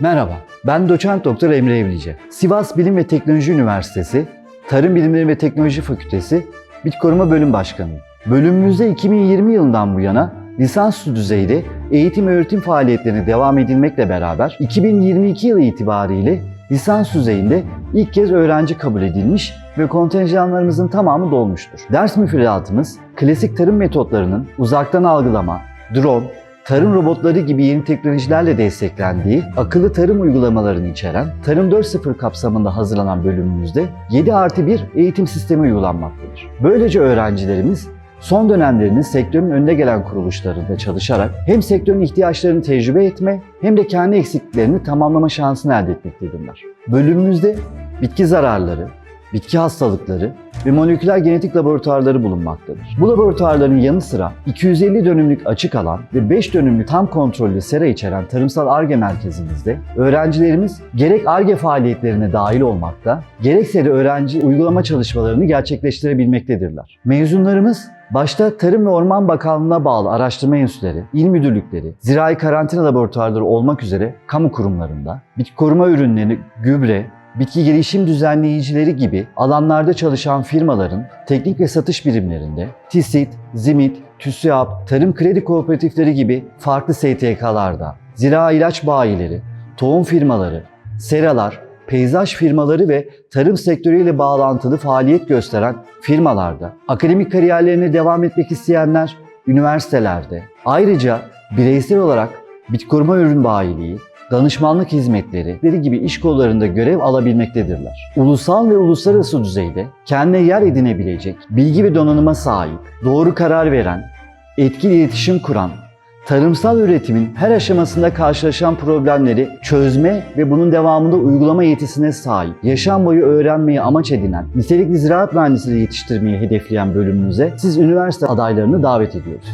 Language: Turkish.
Merhaba, ben doçent doktor Emre Evlice. Sivas Bilim ve Teknoloji Üniversitesi Tarım Bilimleri ve Teknoloji Fakültesi Bitki Koruma Bölüm Başkanıyım. Bölümümüzde 2020 yılından bu yana lisansüstü düzeyde eğitim öğretim faaliyetlerine devam edilmekle beraber 2022 yılı itibariyle lisans düzeyinde ilk kez öğrenci kabul edilmiş ve kontenjanlarımızın tamamı dolmuştur. Ders müfredatımız klasik tarım metotlarının uzaktan algılama, drone, tarım robotları gibi yeni teknolojilerle desteklendiği akıllı tarım uygulamalarını içeren Tarım 4.0 kapsamında hazırlanan bölümümüzde 7 artı 1 eğitim sistemi uygulanmaktadır. Böylece öğrencilerimiz son dönemlerini sektörün önde gelen kuruluşlarında çalışarak hem sektörün ihtiyaçlarını tecrübe etme hem de kendi eksikliklerini tamamlama şansını elde etmektedirler. Bölümümüzde bitki zararları, bitki hastalıkları ve moleküler genetik laboratuvarları bulunmaktadır. Bu laboratuvarların yanı sıra 250 dönümlük açık alan ve 5 dönümlük tam kontrollü sera içeren tarımsal ARGE merkezimizde öğrencilerimiz gerek ARGE faaliyetlerine dahil olmakta, gerekse de öğrenci uygulama çalışmalarını gerçekleştirebilmektedirler. Mezunlarımız Başta Tarım ve Orman Bakanlığı'na bağlı araştırma enstitüleri, il müdürlükleri, zirai karantina laboratuvarları olmak üzere kamu kurumlarında, bitki koruma ürünleri, gübre, bitki gelişim düzenleyicileri gibi alanlarda çalışan firmaların teknik ve satış birimlerinde TİSİT, ZİMİT, TÜSİAP, tarım kredi kooperatifleri gibi farklı STK'larda, zira ilaç bayileri, tohum firmaları, seralar, peyzaj firmaları ve tarım sektörüyle bağlantılı faaliyet gösteren firmalarda, akademik kariyerlerine devam etmek isteyenler üniversitelerde, ayrıca bireysel olarak bitki koruma ürün bayiliği, danışmanlık hizmetleri gibi iş kollarında görev alabilmektedirler. Ulusal ve uluslararası düzeyde kendine yer edinebilecek, bilgi ve donanıma sahip, doğru karar veren, etkili iletişim kuran, tarımsal üretimin her aşamasında karşılaşan problemleri çözme ve bunun devamında uygulama yetisine sahip, yaşam boyu öğrenmeyi amaç edinen, nitelikli ziraat mühendisliği yetiştirmeyi hedefleyen bölümümüze siz üniversite adaylarını davet ediyoruz.